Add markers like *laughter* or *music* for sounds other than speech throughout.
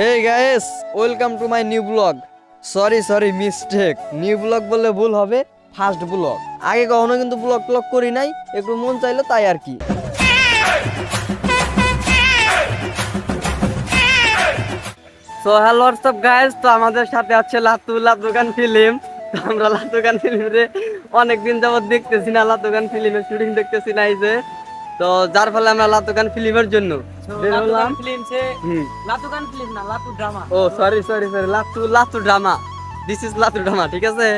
Hey guys welcome to my new blog sorry sorry mistake new blog বললে ভুল হবে first blog আগে কখনো কিন্তু ব্লগ ট্লগ করি নাই, একটু মন চাইলো তাই আর কি। সো হ্যালো হোয়াটসঅ্যাপ গাইস তো আমাদের সাথে আছে লাতু লাতুগান ফিল্ম। তো আমরা লাতুগান ফিল্মে অনেকদিন যাবত দেখতেছি না লাতুগান ফিল্মের শুটিং দেখতেছি না এই যে। তো যার ফলে আমরা লাতুগান ফিল্মের জন্য বের হলাম। ফিল্ম সে হুম। লাতুকান ফিল্ম না Latu drama O sorry sorry sorry Latu Latu drama this is Latu drama ঠিক আছে?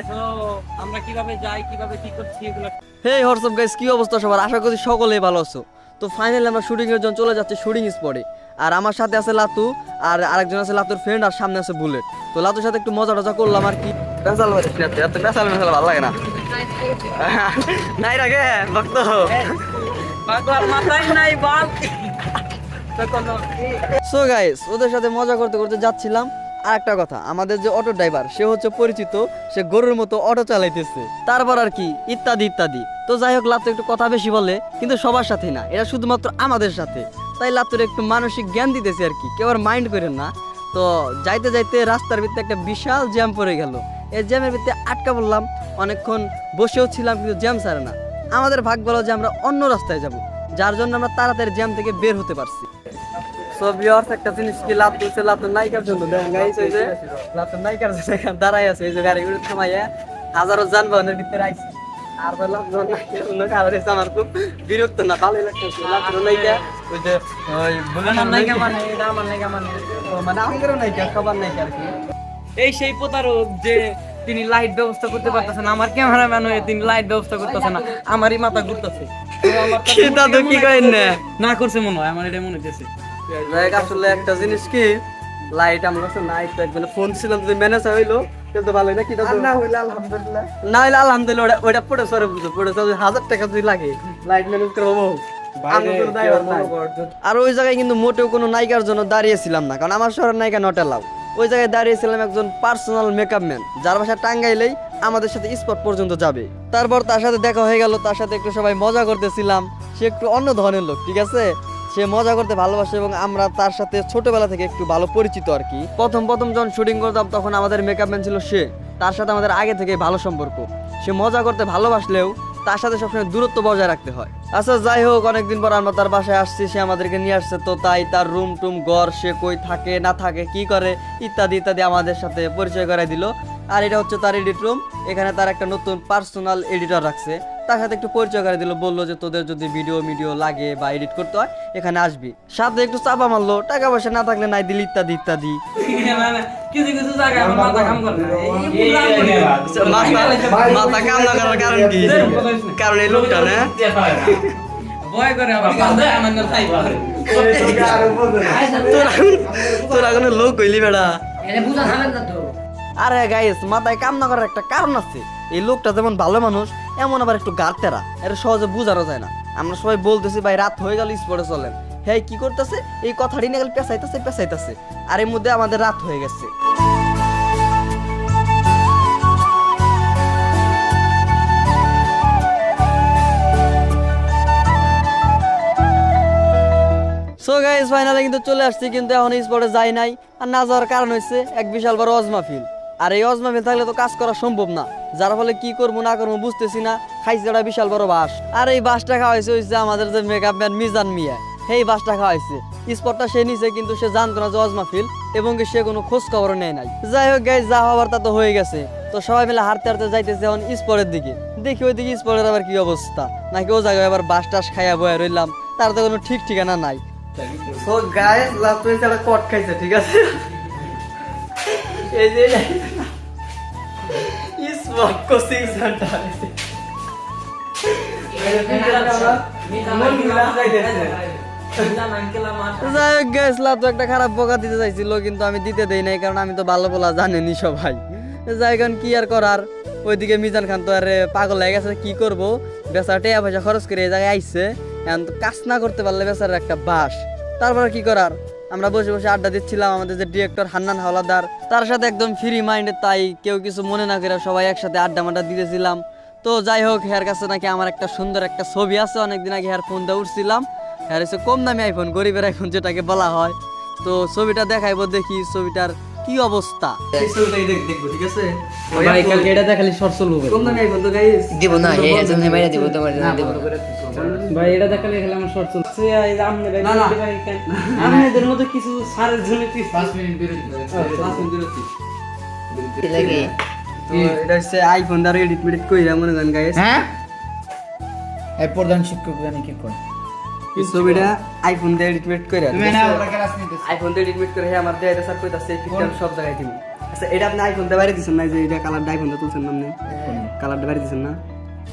আমরা কীভাবে যাই কীভাবে কি করছি এগুলো হে হোয়াটসঅ্যাপ গাইস কি অবস্থা সবার? আশা করি সকলেই ভালো আছো। তো ফাইনালি আমরা শুটিং এর জন্য চলে যাচ্ছি শুটিং স্পটে আর আমার সাথে আছে লাতু আর আরেকজন আছে লাতুর ফ্রেন্ড আর সামনে আছে বুলেট তো লাতুর সাথে একটু মজা টজা করলাম আর কি। পেশাল মারিস না তুই, এত পেশাল মেশাল ভালো লাগে না। *laughs* নাই রাগে ভক্ত। পাগল মাথায় নাই বাল। তো কোনো সো গাইস ওদের সাথে মজা করতে করতে যাচ্ছিলাম। আর একটা কথা, আমাদের যে অটো ড্রাইভার সে হচ্ছে পরিচিত, সে গরুর মতো অটো চালাইতেছে। তারপর আর কি, ইত্যাদি ইত্যাদি। তো যাই হোক লাত্তু একটু কথা বেশি বলে, কিন্তু সবার সাথে না এটা শুধুমাত্র আমাদের সাথে। তাই লাত্তুর একটু মানসিক জ্ঞান দিতেছি আর কি, কেউ আর মাইন্ড করেন না। তো যাইতে যাইতে রাস্তার ভিতরে একটা বিশাল জ্যাম পড়ে গেল। এই জ্যামের ভিতরে আটকা বললাম অনেকক্ষণ বসেও ছিলাম, কিন্তু জ্যাম ছাড়ে না। আমাদের ভাগ বলো যে আমরা অন্য রাস্তায় যাব যার জন্য আমরা তাড়াতাড়ি জ্যাম থেকে বের হতে পারছি। সো ভিউয়ার্স একটা জিনিস কি লাভ তুলছে লাভ নায়িকার জন্য দেখেন গাইস এই যে লাভ নায়িকার জন্য এখানে দাঁড়াই আছে এই যে গাড়িগুলো থামাইয়া হাজারো যানবাহনের ভিতরে আইছে। আর জন্য কারণ আমার খুব বিরক্ত না ভালোই লাগতেছে লাভ নায়িকা ওই যে ওই বলে আমার নায়িকা মানে এটা আমার মানে। মানে আমাদেরও নায়িকা সবার নায়িকা আর কি। এই সেই প্রতারক যে তিনি লাইট ব্যবস্থা করতে পারতেছেন না। আমার ক্যামেরাম্যান হয়ে তিনি লাইট ব্যবস্থা করতেছে না। আমারই মাথা ঘুরতেছে। তো আমার তো কি করেন না? না করছে মনে হয় আমার এটা মনে হইতেছে। আসলে একটা জিনিস কি লাইট আমার কাছে নাই তো একজন ফোন ছিলাম যদি ম্যানেজ হইল কিন্তু ভালোই না কি না হইলে আলহামদুলিল্লাহ। না হইলে আলহামদুলিল্লাহ ওটা ওটা পড়ে সরে বুঝো। পড়ে সরে হাজার টাকা যদি লাগে লাইট ম্যানেজ করে হব। আর ওই জায়গায় কিন্তু মোটেও কোনো নায়িকার জন্য দাঁড়িয়েছিলাম না কারণ আমার শহরের নায়িকা নট এলাও ওই জায়গায় দাঁড়িয়েছিলাম একজন পার্সোনাল মেকআপ ম্যান যার বাসা টাঙ্গাইলেই আমাদের সাথে স্পট পর্যন্ত যাবে। তারপর তার সাথে দেখা হয়ে গেল, তার সাথে একটু সবাই মজা করতেছিলাম। সে একটু অন্য ধরনের লোক, ঠিক আছে? সে মজা করতে ভালোবাসে এবং আমরা তার সাথে ছোটবেলা থেকে একটু ভালো পরিচিত আর কি। প্রথম প্রথম যখন শুটিং করতাম, তখন আমাদের মেকআপ ম্যান ছিল সে। তার সাথে আমাদের আগে থেকে ভালো সম্পর্ক। সে মজা করতে ভালোবাসলেও তার সাথে সবসময় দূরত্ব বজায় রাখতে হয়। আচ্ছা যাই হোক, অনেকদিন পর আমরা তার বাসায় আসছি, সে আমাদেরকে নিয়ে আসছে। তো তাই তার রুম টুম ঘর, সে কই থাকে, না থাকে, কি করে, ইত্যাদি ইত্যাদি আমাদের সাথে পরিচয় করাই দিল। আর এটা হচ্ছে তার এডিট রুম এখানে তার একটা নতুন পার্সোনাল এডিটর রাখছে। তার সাথে একটু পরিচয় করে দিল বলল যে তোদের যদি ভিডিও ভিডিও লাগে বা এডিট করতে হয় এখানে আসবি সাথে একটু চাপা মারলো টাকা পয়সা না থাকলে নাই দিল ইত্যাদি ইত্যাদি না, না, কিছু কিছু জায়গায় মাথা কাম করে না। এই- এই বুঝলাম না। মাথা কাম না করার কারণ কি কারণ এই লোকটা না ভয় করে আবার বাধা আমার না তাই পারে। তোরা কোনো লোক হইলি বেড়া আরে গাইস মাথায় কাম না করার একটা কারণ আছে এই লোকটা যেমন ভালো মানুষ, এমন আবার একটু গাড়তেরা এটা সহজে বুঝানো যায় না। আমরা সবাই বলতেছি, ভাই, রাত হয়ে গেল স্পটে চলেন। হ্যাঁ কি করতেছে? এই কথাটি নিয়ে গেলে পেঁচাইতেছে পেঁচাইতেছে। আর এর মধ্যে আমাদের রাত হয়ে গেছে। সো গাইস ফাইনালে কিন্তু চলে আসছি, কিন্তু এখন স্পটে যাই নাই। আর না যাওয়ার কারণ হচ্ছে এক বিশাল বড় অজমা ফিল আর এই অজমা ফিল থাকলে তো কাজ করা সম্ভব না। যার ফলে কি করব, না করব বুঝতেছি না। খাইছে একটা বিশাল বড় বাস। আর এই বাসটা খাওয়াইছে হচ্ছে আমাদের যে মেকআপ ম্যান মিজান মিয়া। সেই বাসটা খাওয়াইছে। স্পটটা সে নিছে, কিন্তু সে জানতো না যে অজমা ফিল এবং সে কোনো খোঁজ খবর নেয় নাই। যাই হোক গাই যা হবার তা তো হয়ে গেছে। তো সবাই মিলে হাঁটতে হাঁটতে যাইতেছে এখন স্পটের দিকে। দেখি ওই দিকে স্পটের আবার কি অবস্থা। নাকি ও জায়গায় আবার বাস টাস খাইয়া বয়ে রইলাম। তার তো কোনো ঠিক ঠিকানা নাই। একটা কট খাইছে, ঠিক আছে? এই যে আমার যাই হোক লাতু একটা খারাপ বকা দিতে চাইছিল, কিন্তু আমি দিতে দেই নাই, কারণ আমি তো ভালো বলা জানেনি সবাই। যাই কারণ কি আর করার? ওইদিকে মিজান খান তো আরে পাগল হয়ে গেছে, কি করব? বেচারা টাকা পয়সা খরচ করে এই জায়গায় আইছে। এখন কাজ না করতে পারলে বেচারার একটা বাস। তারপর কি করার? আমরা বসে বসে আড্ডা দিচ্ছিলাম আমাদের যে ডিরেক্টর হান্নান হাওলাদার, তার সাথে একদম ফ্রি মাইন্ডে তাই কেউ কিছু মনে না করে সবাই একসাথে আড্ডা মাড্ডা দিতেছিলাম। তো যাই হোক, হেয়ার কাছে নাকি আমার একটা সুন্দর একটা ছবি আছে, অনেকদিন আগে হেয়ার ফোন দিয়ে উঠছিলাম। হ্যাঁ হচ্ছে কম দামি আইফোন গরিবের আইফোন যেটাকে বলা হয়। তো ছবিটা দেখাইবো দেখি, ছবিটার কি অবস্থা? এই ছবিটাই দেখ- দেখব ঠিক আছে? ভাই কালকে এটা দেখালি শর্ট চলবো। কম দামি আইফোন তো গাইস দিব না এই জন্য বাইরে দিব তোমার জন্য দিব। ভাই এটা দেখালে খেলে আমার শর্ট চলছে এই আমনে ভাই না, না। ভাই কেন? আমাদের কিছু সারের জন্য কি লাগে? এটা হচ্ছে আইফোন দ্বারা এডিট মেডিট কইরা মনে করেন গাইস হ্যাঁ? এই প্রধান শিক্ষক জানি কি কয়? এই ছবিটা আইফোন দিয়ে এডিট নিতেছ। আইফোন দিয়ে এডিট করে হ্যাঁ আমার দেয় স্যার কইতাছে পিকচার সব জায়গায় দিমু। আচ্ছা এটা আপনি আইফোন দিয়ে বাইরে দিছেন না? যে এটা কালার আইফোন দিয়ে তুলছেন না আপনি? কালারটা বাইরে দিছেন না?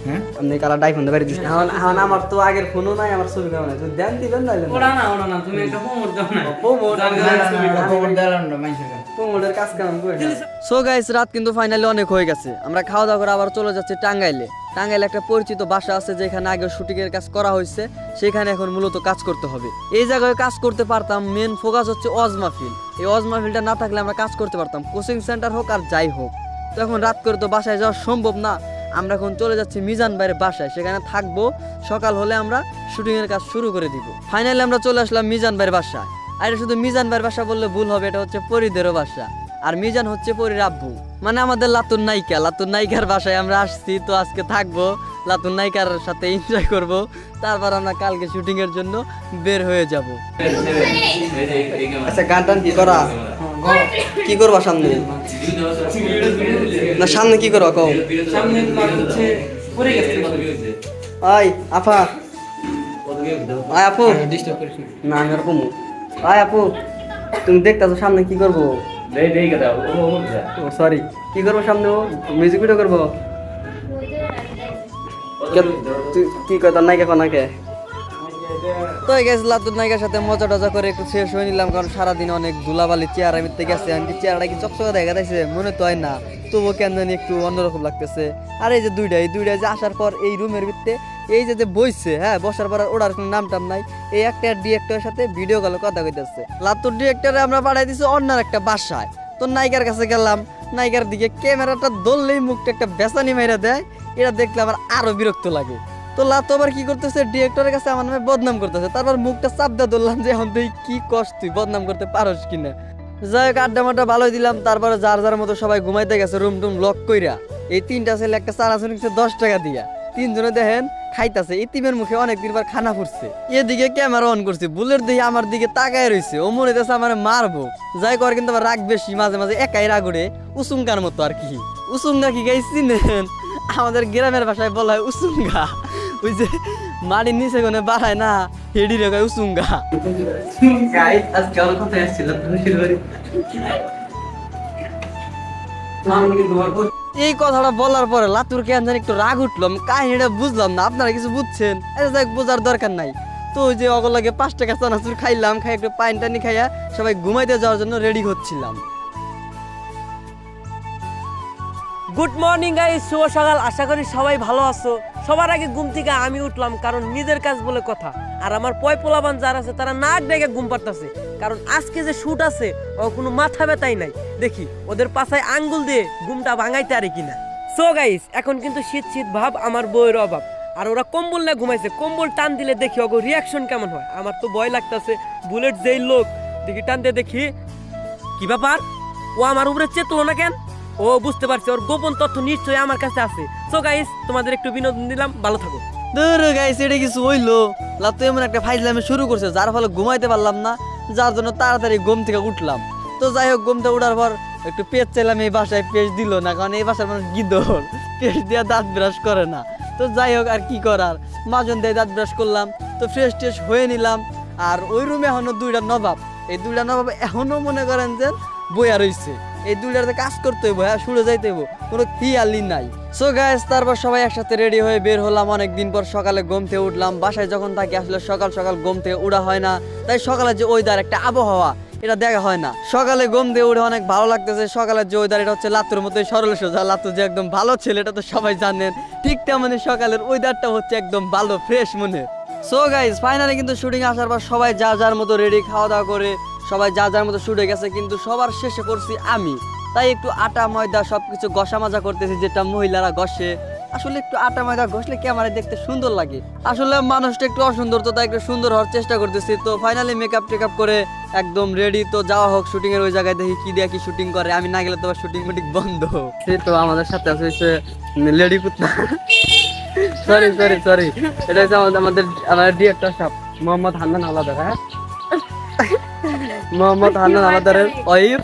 হ্যাঁ? আপনি কালার আইফোন দিয়ে বাইরে দিছেন এখন এখন আমার তো আগের ফোনও নাই আমার ছবি কেমন আছে দেন দিবেন না? ওরা না ওরা না তুমি একটা হোমওয়ার্ক দাও না। প্রমোট খবর দিলাম না মাইন্ডের প্রমোটের কাজ কেমন করে সো গাইস রাত কিন্তু ফাইনালি অনেক হয়ে গেছে। আমরা খাওয়া দাওয়া করে আবার চলে যাচ্ছি টাঙ্গাইলে। টাঙ্গাইলে একটা পরিচিত বাসা আছে যেখানে আগে শুটিং এর কাজ করা হয়েছে। সেখানে এখন মূলত কাজ করতে হবে। এই জায়গায় কাজ করতে পারতাম মেন ফোকাস হচ্ছে অজ মাহফিল এই অজ মাহফিলটা না থাকলে আমরা কাজ করতে পারতাম। কোচিং সেন্টার হোক আর যাই হোক। তো এখন রাত করে তো বাসায় যাওয়া সম্ভব না। আমরা এখন চলে যাচ্ছি মিজান ভাইয়ের বাসায়। সেখানে থাকব। সকাল হলে আমরা শুটিং এর কাজ শুরু করে দিব। ফাইনালি আমরা চলে আসলাম মিজান ভাইয়ের বাসায়। আর এটা শুধু মিজান ভাইয়ের বাসা বললে ভুল হবে, এটা হচ্ছে পরিদেরও বাসা। আর মিজান হচ্ছে পরির আব্বু। মানে আমাদের লাতুর নায়িকা। লাতুর নায়িকার বাসায় আমরা আসছি, তো আজকে থাকব। লাতুর নায়িকার সাথে এনজয় করব। তারপর আমরা কালকে শুটিং এর জন্য বের হয়ে যাব। আচ্ছা গান টান কি করা? কি করবা সামনে? না সামনে কি করবা কও। আয় আফা আয় আপু। না আমি আর কমু। আয় আপু। তুমি দেখতেছো সামনে কি করব? সরি কি করব সামনে ও? মিউজিক ভিডিও করব? কে- কি কথা নায়িকা কোনাকে তো সাথে মজা টজা করে একটু শেষ হয়ে নিলাম, কারণ সারাদিন অনেক ধুলাবালি গেছে। কি চকচকা দেখা মনে তো হয় না। তবুও কেন জানি একটু অন্যরকম লাগতেছে। আর এই যে দুইটা, এই দুইটা যে আসার পর এই রুমের ভিতরে, এই যে যে বইছে হ্যাঁ বসার পর কোনো নাম টাম নাই। এই একটা ডিরেক্টরের সাথে ভিডিও কলে কথা কইতেছে। লাতুর ডিরেক্টরে আমরা পাঠাই দিছি অন্যার একটা বাসায়। তো নায়িকার কাছে গেলাম, নায়িকার দিকে ক্যামেরাটা ধরলেই মুখটা একটা বেসানি মেরে দেয়। এটা দেখলে আমার আরও বিরক্ত লাগে। তো লাতো আবার কি করতেছে? ডিরেক্টরের কাছে আমার নামে বদনাম করতেছে। তারপর মুখটা চাপ দিয়ে ধরলাম যে, এখন তুই কি কষ্ট তুই বদনাম করতে পারস কিনা? যাই হোক, আড্ডা মাড্ডা ভালোই দিলাম। তারপরে যার যার মতো সবাই ঘুমাইতে গেছে রুম টুম লক কইরা। এই তিনটা ছেলে একটা চানা শুনিছে দশ টাকা দিয়া। তিনজনে দেখেন খাইতাছে। ইতিমের মুখে অনেকদিন পর খানা ফুটছে। এদিকে ক্যামেরা অন করছে। বুলেট দিয়ে আমার দিকে তাকায় রইছে। ও মনে হইতেছে আমার মারবো। যাই কর কিন্তু আমার রাগ বেশি, মাঝে মাঝে একাই রাগ উড়ে উসুঙ্গার মতো আর কি। উসুঙ্গা কি গাইছি নেন? আমাদের গ্রামের ভাষায় বলা হয় উসুঙ্গা ওই যে মাটির নিচে কোনে বাড়ায় না হেডি রে কয় উসুঙ্গা। গাইস আজকে আমার কথা আসছিলাম এই কথাটা বলার পরে লাতুর কেন জানি একটু রাগ উঠলাম কাহিনীটা বুঝলাম না আপনারা কিছু বুঝছেন? আচ্ছা যাক বোঝার দরকার নাই। তো ওই যে অগলাগে পাঁচ টাকা চানাচুর খাইলাম খাই একটু পানি টানি খাইয়া সবাই ঘুমাইতে যাওয়ার জন্য রেডি হচ্ছিলাম। গুড মর্নিং গাইস শুভ সকাল। আশা করি সবাই ভালো আছো। সবার আগে ঘুম থেকে আমি উঠলাম কারণ নিজের কাজ বলে কথা। আর আমার পয় পোলাবান যারা আছে, তারা নাক ডেকে ঘুম পারতেছে কারণ আজকে যে শুট আছে ও কোনো মাথা ব্যথাই নাই। দেখি, ওদের পাশায় আঙ্গুল দিয়ে ঘুমটা ভাঙাইতে আরে কিনা। সো গাইস এখন কিন্তু শীত শীত ভাব, আমার বইয়ের অভাব। আর ওরা কম্বল না ঘুমাইছে। কম্বল টান দিলে দেখি ওগো রিয়াকশন কেমন হয়। আমার তো ভয় লাগতাছে বুলেট যেই লোক। দেখি, টান দিয়ে দেখি। কি ব্যাপার? ও আমার উপরে চেতলো না কেন? ও বুঝতে পারছি, ওর গোপন তথ্য নিশ্চয়ই আমার কাছে আছে। সো গাইস তোমাদের একটু বিনোদন দিলাম, ভালো থাকো। দূর গাইস এটা কিছু হইল। লাতু এমন একটা ফাইজলামে শুরু করছে, যার ফলে ঘুমাইতে পারলাম না, যার জন্য তাড়াতাড়ি ঘুম থেকে উঠলাম। তো যাই হোক ঘুম থেকে উঠার পর একটু পেজ চাইলাম, এই বাসায় পেজ দিল না, কারণ এই বাসার মানুষ গিদর। পেজ দিয়ে দাঁত ব্রাশ করে না। তো যাই হোক, আর কি করার? মাজন দিয়ে দাঁত ব্রাশ করলাম, তো ফ্রেশ ট্রেশ হয়ে নিলাম। আর ওই রুমে এখনও দুইটা নবাব। এই দুইটা নবাব এখনও মনে করেন যে বইয়া রইছে। এই দুইটাতে কাজ করতে হইব হ্যাঁ সুরে যাইতে হইব। কোনো খেয়ালই নাই। সো গাইস তারপর সবাই একসাথে রেডি হয়ে বের হলাম। অনেক দিন পর সকালে ঘুম থেকে উঠলাম। বাসায় যখন থাকি, আসলে সকাল সকাল ঘুম থেকে উঠা হয় না। তাই সকালে যে ওয়েদার একটা আবহাওয়া, এটা দেখা হয় না। সকালে ঘুম দিয়ে উঠে অনেক ভালো লাগতেছে। সকালের যে ওয়েদার এটা হচ্ছে লাতুর মতোই সরল সোজা। লাতু যে একদম ভালো ছেলে, এটা তো সবাই জানেন। ঠিক তেমনি সকালের ওয়েদারটা হচ্ছে একদম ভালো ফ্রেশ মনে সো গাইস ফাইনালি কিন্তু শুটিং আসার পর সবাই যা যার মতো রেডি খাওয়া দাওয়া করে সবাই যা যার মতো শুটে গেছে, কিন্তু সবার শেষে করছি আমি। তাই একটু আটা, ময়দা সবকিছু গসা মাজা করতেছি, যেটা মহিলারা গসে আসলে একটু আটা, ময়দা ঘষলে ক্যামেরায় দেখতে সুন্দর লাগে? আসলে মানুষটা একটু অসুন্দর তো, তাই একটু সুন্দর হওয়ার চেষ্টা করতেছি। তো ফাইনালি মেকআপ টেকআপ করে একদম রেডি তো যাওয়া হোক শুটিং এর ওই জায়গায় দেখি কি দিয়ে, কি শুটিং করে। আমি না গেলে তো শুটিং মুটিং বন্ধ। সে তো আমাদের সাথে আছে হচ্ছে লেডি কুত্তা। সরি সরি সরি এটা হচ্ছে আমাদের আমাদের আমাদের ডিরেক্টর সাহেব, মোহাম্মদ হান্নান আলাদা হ্যাঁ? মোহাম্মদ হান্নান আলাদারের ওয়াইফ।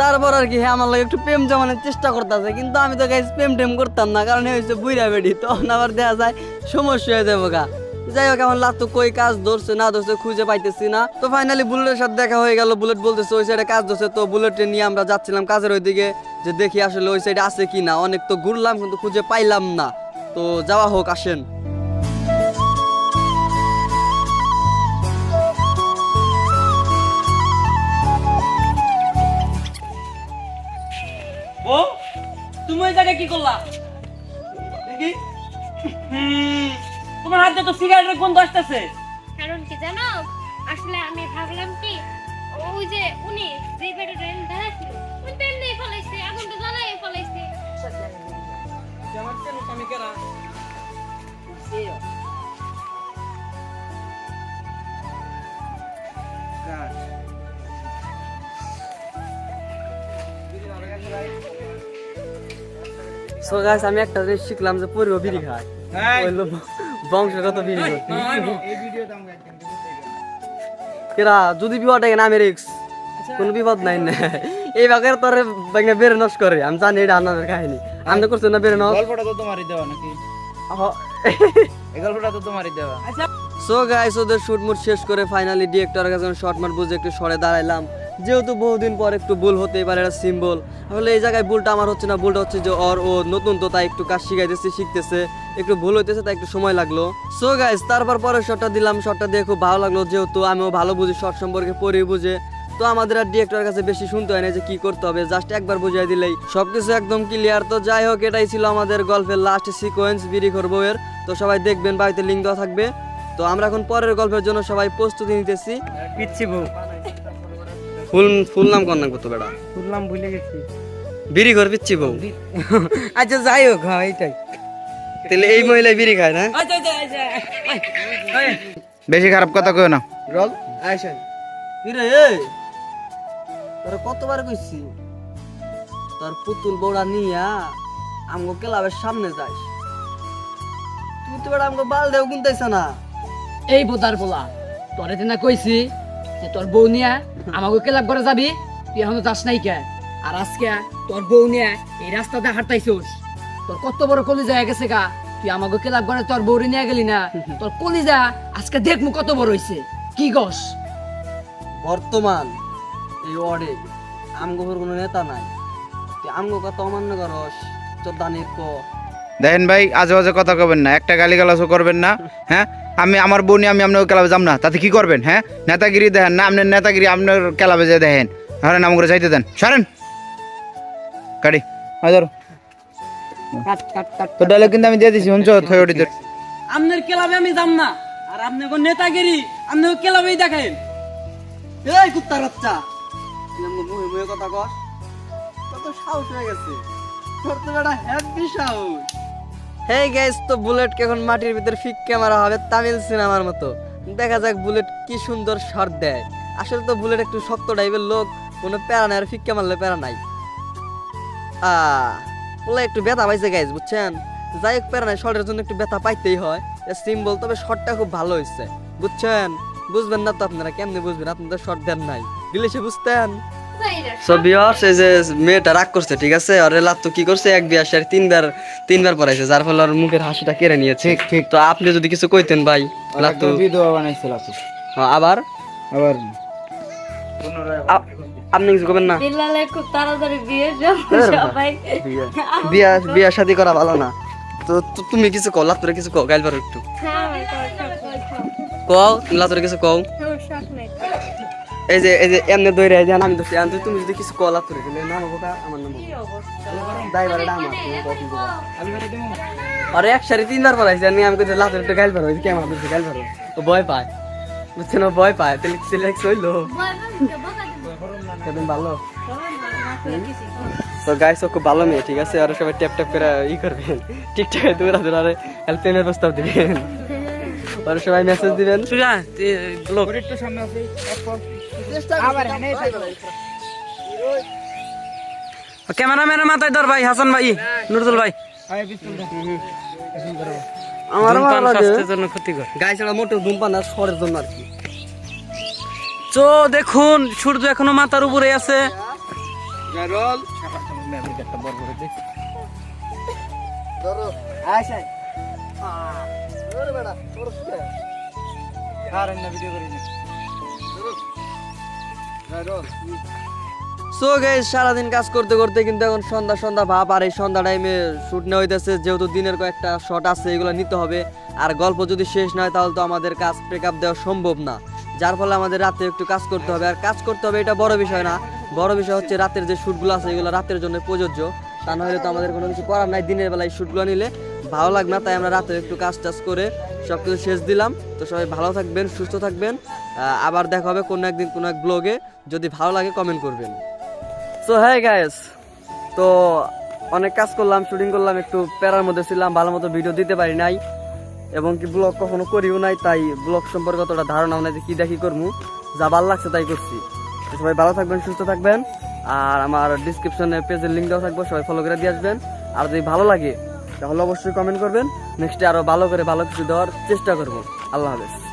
তারপর আর কি হ্যাঁ আমার লাগে একটু প্রেম জমানোর চেষ্টা করতেছে কিন্তু আমি তো গাইজ প্রেম টেম করতাম না কারণ হচ্ছে বুইরা বেডি তখন আবার দেখা যায় সমস্যা হয়ে যাবে গা। যাই হোক এখন লাতু কই কাজ ধরছে না ধরছে খুঁজে পাইতেছি না। তো ফাইনালি বুলেটের সাথে দেখা হয়ে গেল বুলেট বলতেছে ওই সাইডে কাজ ধরছে তো বুলেটে নিয়ে আমরা যাচ্ছিলাম কাজের ওইদিকে যে দেখি আসলে ওই সাইডে আছে কি না অনেক তো ঘুরলাম কিন্তু খুঁজে পাইলাম না। তো যাওয়া হোক আসেন। ও তুমি ওই জায়গায় কি করলা? দেখি। তোমার হাতে তো সিগারেটের গন্ধ আসতেছে। কারণ কি জানো? আসলে আমি ভাবলাম কি ওই যে উনি যে বেডে ট্রেন দাঁড়াচ্ছিল উনি তো এমনি ফলাইছে আগুন তো জ্বালাই ফলাইছে। সো গাইস আমি একটা জিনিস শিখলাম যে পরিও বিড়ি খায়। হইল বংশগত বিড়ি করতে। কেরা যদি বিপদ থাকে না আমি রিক্স কোনো বিপদ নাই না। এই বাগের তোরে নষ্ট করে। আমি জানি এটা আন্নাদের কাহিনী। আমি তো করছি না বেড়ে নষ্ট? গল্পটা তো তোমারই দেওয়া নাকি? এই গল্পটা তো তোমারই দেওয়া। সো গাইস ওদের শুট মুট শেষ করে ফাইনালি ডিরেক্টরের কাছে শর্ট মার বুঝে একটু সরে দাঁড়াইলাম। যেহেতু বহুদিন পর একটু ভুল হতেই পারে একটা সিম্বল আসলে এই জায়গায় ভুলটা আমার হচ্ছে না, ভুলটা হচ্ছে যে ওর ও, নতুন তো তাই একটু কাজ শিখাইতেছে, শিখতেছে, একটু ভুল হইতেছে, তাই একটু সময় লাগল। সো গাইস তারপর পরে শটটা দিলাম শটটা দিয়ে খুব ভালো লাগল, যেহেতু আমিও ভালো বুঝি শর্ট সম্পর্কে পরে বুঝে। তো আমাদের আর ডিরেক্টরের কাছে বেশি শুনতে হয় না যে কি করতে হবে জাস্ট একবার বুঝিয়ে দিলেই। সবকিছু একদম ক্লিয়ার তো যাই হোক, এটাই ছিল আমাদের গল্পের লাস্ট সিকোয়েন্স বিড়ি করব এর তো সবাই দেখবেন, বাড়িতে লিঙ্ক দেওয়া থাকবে। তো আমরা এখন পরের গল্পের জন্য সবাই প্রস্তুতি নিতেছি। পিচ্ছি ফুল ফুল নাম কন্যা কত বেড়া? শুনলাম ভুলে গেছি। বিড়ি ঘর পিচ্ছি বউ। *laughs* আচ্ছা যাই হোক হ্যাঁ এইটাই। তাহলে এই মহিলা বিড়ি খায় না? আচ্ছা আচ্ছা আচ্ছা। বেশি খারাপ কথা কই না। রল। আইসেন কিরে তোর কতবার কইছি? তোর পুতুল বউড়া নিয়া আমগো ক্লাবের সামনে যাস তুই তো বেড়া আমগো বাল দেও গুনতাইছ না। এই বোতার পোলা তোরে না কইছি যে তোর বউ নিয়া আমাকে ক্লাব করে যাবি? তুই এখনও যাস নাই কে? আর আজকে তোর বউ নিয়ে এই রাস্তাতে হাঁটাইছোস তোর কত বড় কলিজা হয়ে গেছে গা। তুই আমাকে ক্লাব করে তোর বউরে নিয়ে গেলি না? *laughs* তোর কলিজা আজকে দেখমু কত বড় হইছে। কি গস বর্তমান এই ওয়ার্ডে আমগো কোনো নেতা নাই। তুই আমগো কথা অমান্য করস তোর দানির ক। দেখেন ভাই আজে বাজে কথা কবেন না। একটা গালি গালাসও করবেন না হ্যাঁ? আমি আমার বোনি আমি আপনার ক্লাবে যাম না। তাতে কি করবেন হ্যাঁ? নেতাগিরি দেখেন না আপনার নেতাগিরি আপনার ক্লাবে যে দেখেন। ধরেন নাম করে যাইতে দেন। সরেন। ধরো। তো ডায়লগ কিন্তু আমি দিয়ে দিছি শুনছো? আপনার ক্লাবে আমি যাম না আর আপনি কোন নেতাগিরি আপনি ক্লাবেই দেখেন। এই কুত্তার বাচ্চা। মুহে মুহে কথা কর কত সাহস হয়ে গেছে। তোর তো বেটা হ্যাপি সাহস? হেই গাইস তো বুলেটকে এখন মাটির ভিতর ফিক ক্যামেরা হবে তামিল সিনেমার মতো। দেখা যাক বুলেট কি সুন্দর শট দেয়। আসলে তো বুলেট একটু শক্ত টাইপের লোক, কোনো প্যারা নাই আর ফিক্কা মারলে প্যারা নাই। ওলা একটু ব্যথা পাইছে গাইস বুঝছেন? যাই হোক, প্যারা নাই, শটের জন্য একটু ব্যথা পাইতেই হয়। সিম্বল তবে শটটা খুব ভালো হয়েছে বুঝছেন? বুঝবেন না তো আপনারা, কেমনে বুঝবেন? আপনাদের শট দেন নাই। দিলে সে বুঝতেন। সো বিয়ার্স এই যে মেয়েটা রাগ করছে ঠিক আছে? আর লাত্তু কি করছে? এক বিয়ার সারি তিনবার তিনবার পড়াইছে যার ফলে ওর মুখের হাসিটা কেড়ে নিয়েছে। ঠিক তো আপনি যদি কিছু কইতেন ভাই বানাইছিল আপু হ্যাঁ, আবার? আবার। আপনি কিছু করবেন না? খুব তাড়াতাড়ি বিয়ে সবাই। বিয়া। বিয়া শাদি করা ভালো না। তো তো- তুমি কিছু কও লাত্তুরে কিছু কও গাইল পারো একটু। হ্যাঁ। কও তুমি লাত্তুরে কিছু কও। এই যে এই যে, এমনি দইরে এই যে আমি তো আনতে তুমি যদি কিছু কও লাত্তুরে দিলে নাম হবে। আমার নাম কিন্তু বলো। আরে এক সারি তিনবার পড়াইছে আমি আমি কইতে লাতুরে একটু গাইল পারো কেমন দিচ্ছে গাইল পারো ও ভয় পায়। বুঝছেন, ও ভয় পায়। তাহলে সিলেক্ট হইল। সেদিন ভালো। তো গাইস ও খুব ভালো মেয়ে, ঠিক আছে? আর সবাই ট্যাপ ট্যাপ করে ই করবেন। দূরা দূরা আরে হেল্পলাইনের প্রস্তাব দিবেন। আর সবাই মেসেজ দিবেন। সুজা ব্লগ একটু সামনে আছে ক্যামেরাম্যানের মাথায় ধর ভাই হাসান ভাই নুরুল ভাই। আমার ভালো ধূমপান লাগে। স্বাস্থ্যের জন্য ক্ষতিকর। গাইস এটা মোটর ধূমপান আর শহরের জন্য আর কি। তো দেখুন সূর্য এখনও মাথার উপরে আছে। ধরো। আচ্ছা সো গাইস সারাদিন কাজ করতে করতে কিন্তু এখন সন্ধ্যা সন্ধ্যা ভাব আর এই সন্ধ্যা টাইমে শুট নেওয়া হইতেছে যেহেতু দিনের কয়েকটা শট আছে এগুলো নিতে হবে। আর গল্প যদি শেষ না হয় তাহলে তো আমাদের কাজ ব্রেক আপ দেওয়া সম্ভব না। যার ফলে আমাদের রাতে একটু কাজ করতে হবে। আর কাজ করতে হবে এটা বড় বিষয় না। বড় বিষয় হচ্ছে রাতের যে শ্যুটগুলো আছে এগুলো রাতের জন্য প্রযোজ্য। তা নাহলে তো আমাদের কোনো কিছু করার নাই। দিনের বেলায় শ্যুটগুলো নিলে ভালো লাগবে না, তাই আমরা রাতে একটু কাজ টাজ করে সব কিছু শেষ দিলাম। তো সবাই ভালো থাকবেন, সুস্থ থাকবেন। আবার দেখা হবে কোনো একদিন কোনো এক ব্লগে যদি ভালো লাগে কমেন্ট করবেন। সো হ্যাঁ গাইস তো অনেক কাজ করলাম শুটিং করলাম, একটু প্যারার মধ্যে ছিলাম, ভালো মতো ভিডিও দিতে পারি নাই। এবং কি ব্লগ কখনো করিও নাই, তাই ব্লগ সম্পর্কে অতটা ধারণা নাই যে কী দেখি করব যা ভালো লাগছে তাই করছি। তো সবাই ভালো থাকবেন, সুস্থ থাকবেন। আর আমার ডিসক্রিপশনে পেজের লিঙ্ক দেওয়া থাকবে, সবাই ফলো করে দিয়ে আসবেন। আর যদি ভালো লাগে তাহলে অবশ্যই কমেন্ট করবেন। নেক্সটে আরও ভালো করে ভালো কিছু দেওয়ার চেষ্টা করব। আল্লাহ হাফেজ।